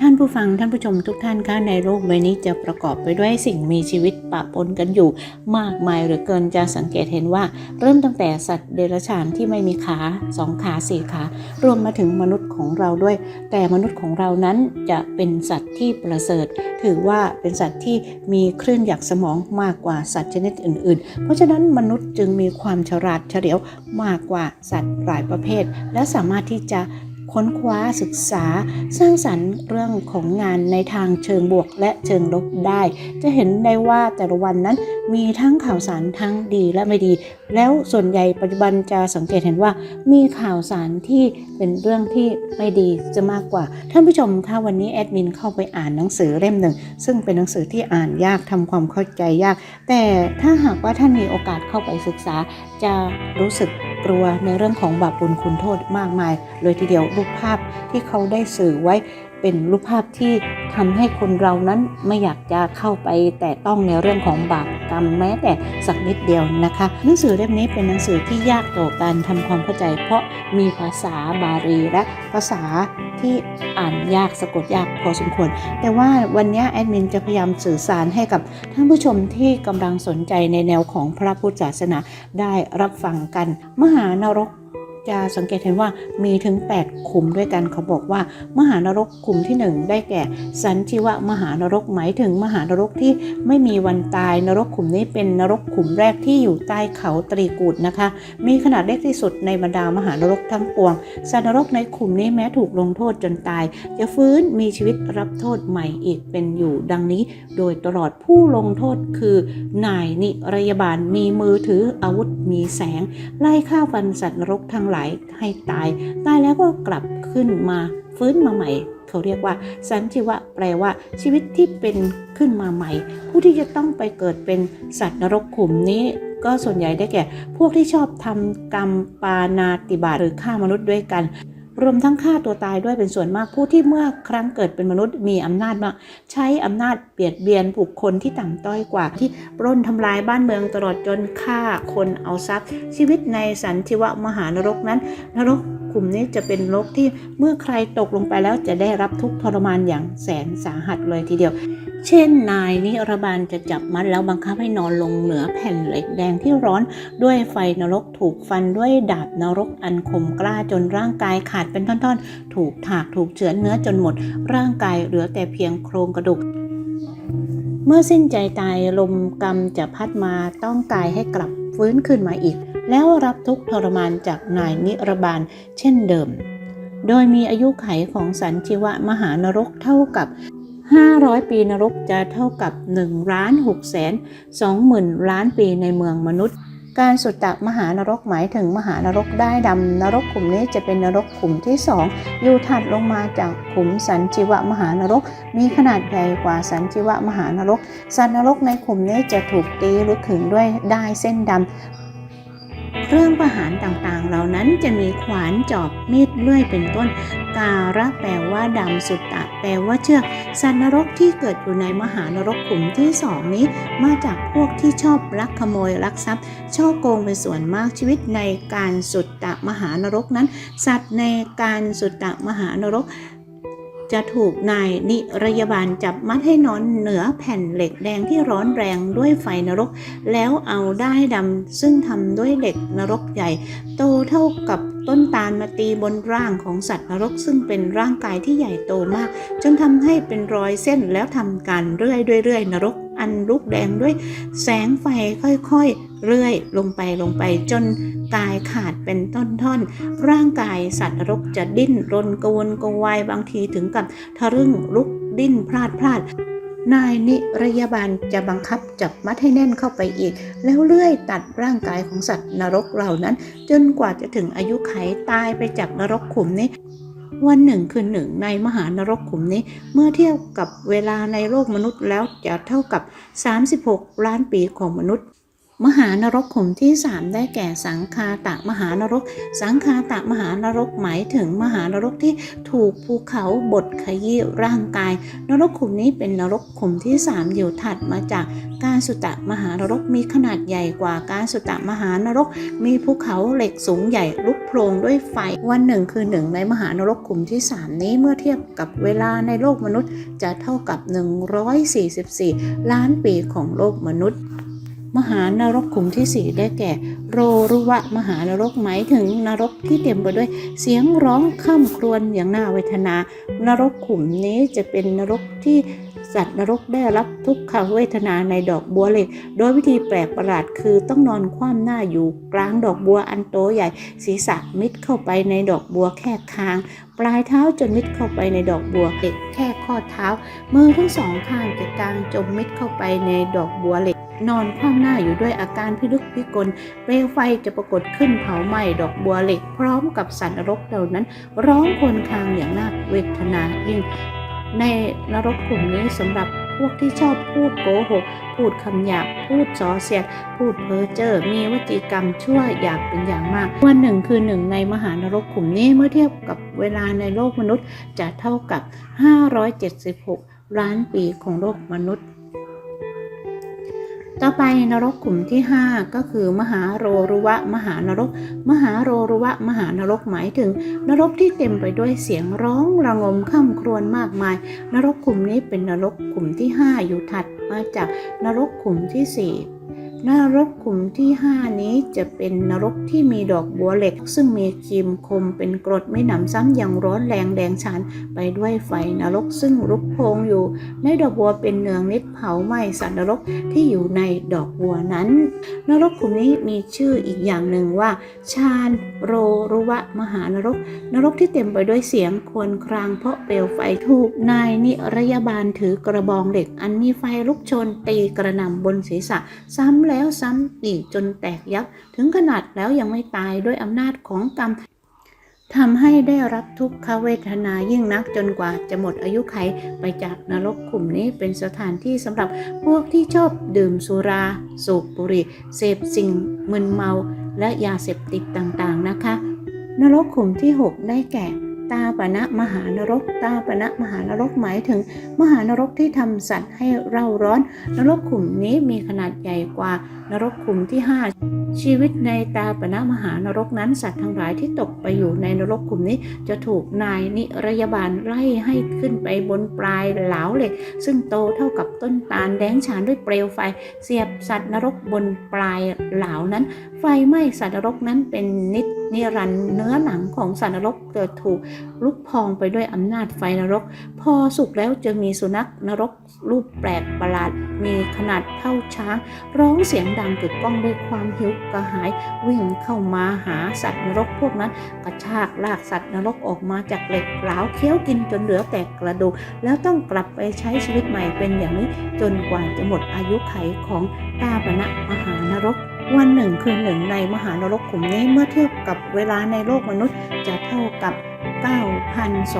ท่านผู้ฟังท่านผู้ชมทุกท่านคะในโลกใบนี้จะประกอบไปด้วยสิ่งมีชีวิตปะปนกันอยู่ มากมายเหลือเกินจะสังเกตเห็นว่า เริ่มตั้งแต่สัตว์เดรัจฉานที่ไม่มีขาสองขาสี่ขารวมมาถึงมนุษย์ของเราด้วย แต่มนุษย์ของเรานั้นจะเป็นสัตว์ที่ประเสริฐ ถือว่าเป็นสัตว์ที่มีคลื่นหยักสมองมากกว่าสัตว์ชนิดอื่น ๆ เพราะฉะนั้นมนุษย์จึงมีความฉลาดเฉลียวมากกว่าสัตว์หลายประเภท และสามารถที่จะ ค้นคว้าศึกษา สร้างสรรค์เรื่องของงานในทางเชิงบวกและเชิงลบได้ จะเห็นได้ว่าแต่ละวันนั้นมีทั้งข่าวสารทั้งดีและไม่ดี แล้วส่วนใหญ่ปัจจุบันจะสังเกตเห็นว่ามีข่าวสารที่เป็นเรื่องที่ไม่ดีจะมากกว่า ท่านผู้ชมคะวันนี้แอดมินเข้าไปอ่านหนังสือเล่มหนึ่ง ซึ่งเป็นหนังสือที่อ่านยากทำความเข้าใจยาก แต่ถ้าหากว่าท่านมีโอกาสเข้าไปศึกษาจะรู้สึก กลัวในเรื่องของบาปบุญคุณโทษมากมาย เลยทีเดียวรูปภาพที่เขาได้สื่อไว้เป็นรูปภาพที่ทำให้คนเรานั้นไม่อยากจะเข้าไปแต่ต้องในเรื่องของบาปกรรมแม้แต่สักนิดเดียวนะคะ หนังสือเล่มนี้เป็นหนังสือที่ยากต่อการทำความเข้าใจ เพราะมีภาษาบาลีและภาษา ที่อ่านยากสะกดยากพอสมควร แต่ว่าวันนี้แอดมินจะพยายามสื่อสารให้กับท่านผู้ชมที่กำลังสนใจในแนวของพระพุทธศาสนาได้รับฟังกัน มหานรก จะสังเกตเห็นว่ามีถึง 8 ขุมด้วยกันเขาบอกว่า มหานรกขุมที่ 1 ได้แก่ สันชิวะมหานรกหมายถึงมหานรกที่ไม่มีวันตายนรกขุมนี้เป็นนรกขุมแรกที่อยู่ใต้เขาตรีกูดนะคะ มีขนาดเล็กที่สุดในบรรดามหานรกทั้งปวงสัตว์นรกในขุมนี้แม้ถูกลงโทษจนตาย จะฟื้นมีชีวิตรับโทษใหม่อีกเป็นอยู่ดังนี้ โดยตลอดผู้ลงโทษคือนายนิรยาบาลมีมือถืออาวุธมีแสง ไล่ฆ่าฟันสัตว์นรกทั้งหลให้ตาย ตายแล้วก็กลับขึ้นมาฟื้นมาใหม่ เขาเรียกว่า สันชิวะแปลว่า ชีวิตที่เป็นขึ้นมาใหม่ ผู้ที่จะต้องไปเกิดเป็นสัตว์นรกขุมนี้ก็ส่วนใหญ่ได้แก่ พวกที่ชอบทำกรรมปานาติบาตหรือฆ่ามนุษย์ด้วยกัน รวมทั้งฆ่าตัวตายด้วยเป็นส่วนมากผู้ที่เมื่อครั้งเกิดเป็นมนุษย์มีอำนาจมาใช้อำนาจเบียดเบียนบุคคลที่ต่ำต้อยกว่าที่ปล้นทำลายบ้านเมืองตลอดจนฆ่าคนเอาทรัพย์ ชีวิตในสันติวะมหานรกนั้น นรกกลุ่มนี้จะเป็นนรกที่เมื่อใครตกลงไปแล้วจะได้รับทุกข์ทรมานอย่างแสนสาหัสเลยทีเดียว เช่นนายนิรบาลจะจับมัดแล้วบังคับให้นอนลงเหนือแผ่นเหล็กแดงที่ร้อนด้วยไฟนรกถูกฟันด้วยดาบนรกอันคมกล้าจนร่างกายขาดเป็นท่อนๆ ถูกถากถูกเฉือนเนื้อจนหมด ร่างกายเหลือแต่เพียงโครงกระดูกเมื่อสิ้นใจตายลมกรรมจะพัดมาต้องกายให้กลับฟื้นขึ้นมาอีก แล้วรับทุกทรมานจากนายนิรบาลเช่นเดิม โดยมีอายุไขของสันชิวะมหานรกเท่ากับ 500 ปีนรกจะเท่ากับ1ล้าน6แสน2หมื่นล้านปีในเมืองมนุษย์ การสุตตะมหานรกหมายถึงมหานรกได้ดำนรกขุมนี้จะเป็นนรกขุมที่สองอยู่ถัดลงมาจากขุมสันจิวะมหานรก มีขนาดใหญ่กว่าสันจิวะมหานรก สัตว์นรกในขุมนี้จะถูกตีหรือขึงด้วยได้เส้นดำเครื่องประหารต่างๆ เหล่านั้นจะมีขวานจอบมีดเลื่อยเป็นต้น การะแปลว่าดำสุตตะ ปลว่าเชือกสัตว์นรกที่เกิดอยู่ในมหานรกขุมที่สองนี้ มาจากพวกที่ชอบลักขโมยลักทรัพย์ช่อโกงเป็นส่วนมากชีวิตในการสุดตะมหานรกนั้น สัตว์ในการสุดตะมหานรก จะถูกนายนิรยาบาลจับมัดให้นอนเหนือแผ่นเหล็กแดงที่ร้อนแรงด้วยไฟนรก แล้วเอาได้ดำซึ่งทำด้วยเหล็กนรกใหญ่ โตเท่ากับต้นตาลมาตีบนร่างของสัตว์นรก ซึ่งเป็นร่างกายที่ใหญ่โตมาก จนทำให้เป็นรอยเส้นแล้วทำการเรื่อยเรื่อยๆนรก อันลุกแดงด้วยแสงไฟค่อยๆ เรื่อยลงไปลงไปจนกายขาดเป็นท่อนๆ ร่างกายสัตว์นรกจะดิ้นรนกวนกวายบางทีถึงกับทะลึ่งลุกดิ้นพลาดพลาดนายนิรยาบาลจะบังคับจับมัดให้แน่นเข้าไปอีก แล้วเลื่อยตัดร่างกายของสัตว์นรกเหล่านั้น จนกว่าจะถึงอายุไขตายไปจากนรกขุมนี้ วันหนึ่งคืนหนึ่งในมหานรกขุมนี้ เมื่อเทียบกับเวลาในโลกมนุษย์แล้วจะเท่ากับ 36 ล้านปีของมนุษย์ มหานรกขุมที่3ได้แก่สังคาตะมหานรก สังคาตะมหานรกหมายถึงมหานรกที่ถูกภูเขาบดขยี้ร่างกาย นรกขุมนี้เป็นนรกขุมที่3อยู่ถัดมาจากการสุตะมหานรกมีขนาดใหญ่กว่าการสุตะมหานรก มีภูเขาเหล็กสูงใหญ่ลุกโพลงด้วยไฟวันหนึ่งคือหนึ่งในมหานรกขุมที่3นี้เมื่อเทียบกับเวลาในโลกมนุษย์จะเท่ากับ 144 ล้านปีของโลกมนุษย์ มหานรกขุมที่4ได้แก่ โรรุวะมหานรกหมายถึงนรกที่เต็มไปด้วยเสียงร้องข้ามครวญอย่างน่าเวทนา นรกขุมนี้จะเป็นนรกที่สัตว์นรกได้รับทุกขเวทนาในดอกบัวเหล็ก โดยวิธีแปลกประหลาดคือต้องนอนคว่ำหน้าอยู่กลางดอกบัวอันโตใหญ่ ศีรษะมิดเข้าไปในดอกบัวแค่คาง ปลายเท้าจนมิดเข้าไปในดอกบัวเหล็กแค่ข้อเท้า มือทั้งสองข้างจะกางจมมิดเข้าไปในดอกบัวเหล็ก นอนคว่ำหน้าอยู่ด้วยอาการพิลึกพิกล เปลวไฟจะปรากฏขึ้นเผาไหม้ดอกบัวเหล็ก พร้อมกับสัตว์นรกเหล่านั้น ร้องครวรคางอย่างน่าเวทนายิ่ง ในนรกกลุ่มนี้สำหรับพวกที่ชอบพูดโกหก พูดคำหยาบ พูดส่อเสียด พูดเพ้อเจ้อ มีวจีกรรมชั่วอยากเป็นอย่างมาก วันหนึ่งคือหนึ่งในมหานรกกลุ่มนี้เมื่อเทียบกับเวลาในโลกมนุษย์จะเท่ากับ 576 ล้านปีของโลกมนุษย์ ต่อไปนรกขุมที่ 5 ก็คือมหาโรรุวะมหานรก มหาโรรุวะมหานรกหมายถึง นรกที่เต็มไปด้วยเสียงร้องระงมข้ามครวญมากมาย นรกขุมนี้เป็นนรกขุมที่ 5 อยู่ถัดมาจากนรกขุมที่ 4 นรกกลุ่มที่ 5 นี้จะเป็นนรกที่มีดอกบัวเหล็ก ซึ่งมีครีมคมเป็นกรดไม่หนำซ้ำอย่างร้อนแรงแดงฉานไปด้วยไฟนรกซึ่งรุกโพงอยู่ ในดอกบัวเป็นเนืองนิดเผาไหม้สัตว์นรกที่อยู่ในดอกบัวนั้น นรกกลุ่มนี้มีชื่ออีกอย่างหนึ่งว่า ชาญโรรุวะมหานรก นรกที่เต็มไปด้วยเสียงควรครางเพราะเปลวไฟถูกนายนิรยาบาลถือกระบองเหล็ก อันมีไฟลุกชนตีกระหน่ำบนศีรษะซ้ำแล้วแล้วซ้ำอีกจนแตกยับ ถึงขนาดแล้วยังไม่ตายด้วยอำนาจของกรรมทำให้ได้รับทุกขเวทนายิ่งนักจนกว่าจะหมดอายุไขไปจากนรกขุมนี้เป็นสถานที่สำหรับพวกที่ชอบดื่มสุรา สูบบุหรี่ เสพสิ่งมึนเมาและยาเสพติดต่างๆนะคะ นรกขุมที่ 6 ได้แก่ ตาปณะมหานรก ตาปณะมหานรกหมายถึง มหานรกที่ทำสัตว์ให้เร่าร้อน นรกขุมนี้มีขนาดใหญ่กว่านรกขุมที่5 ชีวิตในตาปณะมหานรกนั้นสัตว์ทั้งหลายที่ตกไปอยู่ในนรกขุมนี้ จะถูกนายนิรยาบาลไล่ให้ขึ้นไปบนปลายเหลาเหล็ก ซึ่งโตเท่ากับต้นตาลแดงฉานด้วยเปลวไฟ เสียบสัตว์นรกบนปลายเหลานั้น ไฟไหม้สัตว์นรกนั้นเป็นนิดนิรันเนื้อหนังของสัตว์นรกเกิดถูกลุกพองไปด้วยอำนาจไฟนรก พอสุกแล้วจะมีสุนัขนรกรูปแปลกประหลาด มีขนาดเท่าช้าง ร้องเสียงดังกึกก้องด้วยความหิวกระหายวิ่งเข้ามาหาสัตว์นรกพวกนั้น กระชากลากสัตว์นรกออกมาจากเหล็กเหลาเคี้ยวกินจนเหลือแต่กระดูก แล้วต้องกลับไปใช้ชีวิตใหม่เป็นอย่างนี้ จนกว่าจะหมดอายุไขของตาปณะมหานรกวันหนึ่งคือหนึ่งในมหานรกกลุ่มนี้เมื่อเทียบกับเวลาในโลกมนุษย์จะเท่ากับ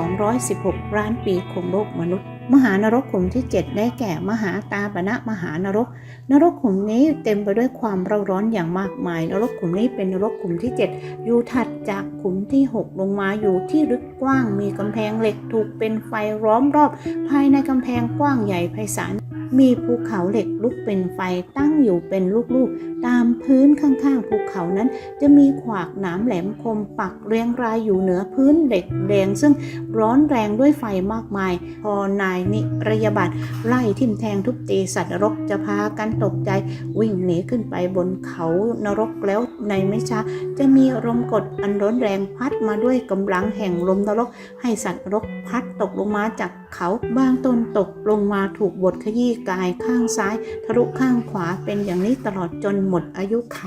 9,216 ล้านปีของโลกมนุษย์ มหานรกขุมที่ 7 ได้แก่มหาตาปณะมหานรก นรกขุมนี้เต็มไปด้วยความเร่าร้อนอย่างมากมาย นรกขุมนี้เป็นนรกขุมที่ 7 อยู่ถัดจากขุมที่ 6 ลงมาอยู่ที่ลึกกว้างมีกำแพงเหล็กถูกเป็นไฟร้อมรอบ ภายในกำแพงกว้างใหญ่ไพศาล มีภูเขาเหล็กลุกเป็นไฟตั้งอยู่เป็นลูกๆ ตามพื้นข้างๆภูเขานั้น จะมีขวากหนามแหลมคมปักเรียงรายอยู่เหนือพื้นเหล็กแดง ซึ่งร้อนแรงด้วยไฟมากมาย พอนายนิรยาบัตไล่ทิ่มแทงทุบตีสัตว์นรกจะพากันตกใจ วิ่งหนีขึ้นไปบนเขานรกแล้วในไม่ช้าจะมีลมกดอันร้อนแรงพัดมาด้วยกำลังแห่งลมนรก ให้สัตว์นรกพัดตกลงมาจาก เขาบางตนตกลงมาถูกบดขยี้กายข้างซ้าย ทะลุข้างขวาเป็นอย่างนี้ตลอดจนหมดอายุไข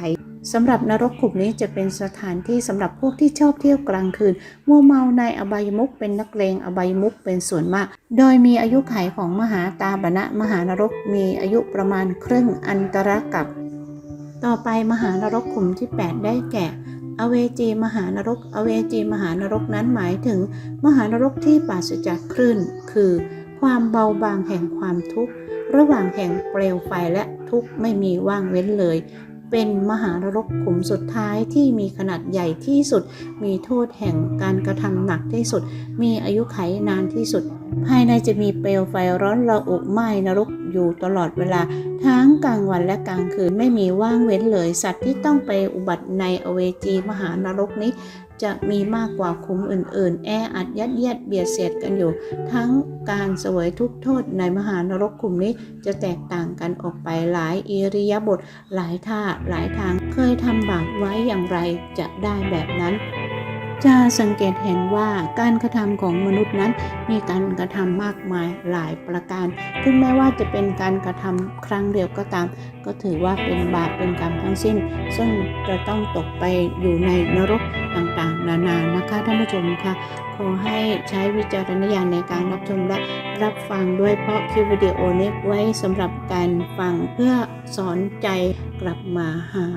สำหรับนรกขุมนี้จะเป็นสถานที่สำหรับพวกที่ชอบเที่ยวกลางคืนมัวเมาในอบายมุกเป็นนักเลงอบายมุกเป็นส่วนมาก โดยมีอายุไขของมหาตาบณะมหานรกมีอายุประมาณครึ่งอันตรกับ ต่อไปมหานรกขุมที่ 8 ได้แก่ อเวจีมหานรก อเวจีมหานรกนั้นหมายถึง มหานรกที่ปราศจากคลื่น คือ ความเบาบางแห่งความทุกข์ ระหว่างแห่งเปลวไฟและทุกข์ไม่มีว่างเว้นเลย เป็นมหานรกขุมสุดท้ายที่มีขนาดใหญ่ที่สุด มีโทษแห่งการกระทำหนักที่สุด มีอายุไขนานที่สุด ภายในจะมีเปลวไฟร้อนระอุไหม้นรก อยู่ตลอดเวลาทั้งกลางวันและกลางคืนไม่มีว่างเว้นเลย สัตว์ที่ต้องไปอุบัติในอเวจีมหานรกนี้ จะมีมากกว่าคุ้มอื่น ๆ แออัดยัดเยียดเบียดเสียดกันอยู่ ทั้งการเสวยทุกโทษในมหานรกขุมนี้จะแตกต่างกันออกไปหลายอิริยาบถหลายท่าหลายทางเคยทำบาปไว้อย่างไรจะได้แบบนั้น จะสังเกตเห็นว่าการกระทำของมนุษย์นั้น มีการกระทำมากมายหลายประการ ถึงแม้ว่าจะเป็นการกระทำครั้งเดียวก็ตาม ก็ถือว่าเป็นบาปเป็นกรรมทั้งสิ้น ซึ่งจะต้องตกไปอยู่ในนรกต่างๆ นานานะคะท่านผู้ชมค่ะ ขอให้ใช้วิจารณญาณในการรับชมและรับฟังด้วยเพราะคลิปวิดีโอนี้ไว้สำหรับการฟังเพื่อสอนใจกลับมาหา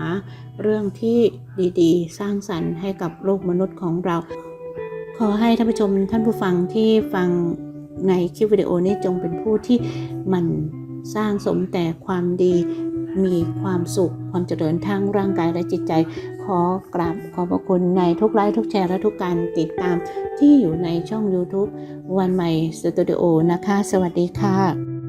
เรื่องที่ดีๆ สร้างสรรค์ให้กับโลกมนุษย์ของเรา ขอให้ท่านผู้ชมท่านผู้ฟังที่ฟังในคลิปวิดีโอนี้จงเป็นผู้ที่มันสร้างสมแต่ความดีมีความสุขความเจริญทั้งร่างกายและจิตใจ อกราบขอบพระคุณในทุกไลค์ทุกแชร์และทุกการติดตามที่อยู่ในช่อง YouTube วันใหม่สตูดิโอนะคะ สวัสดีค่ะ